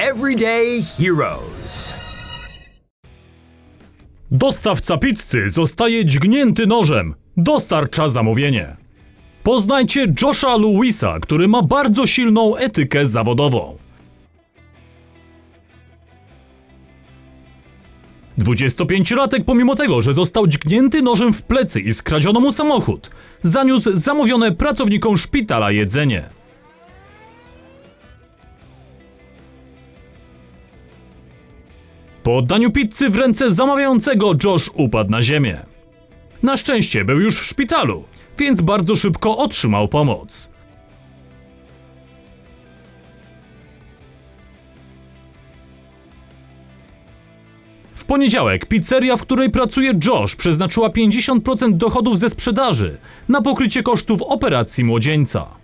Everyday Heroes. Dostawca pizzy zostaje dźgnięty nożem. Dostarcza zamówienie. Poznajcie Josha Louisa, który ma bardzo silną etykę zawodową. 25-latek pomimo tego, że został dźgnięty nożem w plecy i skradziono mu samochód, zaniósł zamówione pracownikom szpitala jedzenie. Po oddaniu pizzy w ręce zamawiającego Josh upadł na ziemię. Na szczęście był już w szpitalu, więc bardzo szybko otrzymał pomoc. W poniedziałek pizzeria, w której pracuje Josh, przeznaczyła 50% dochodów ze sprzedaży na pokrycie kosztów operacji młodzieńca.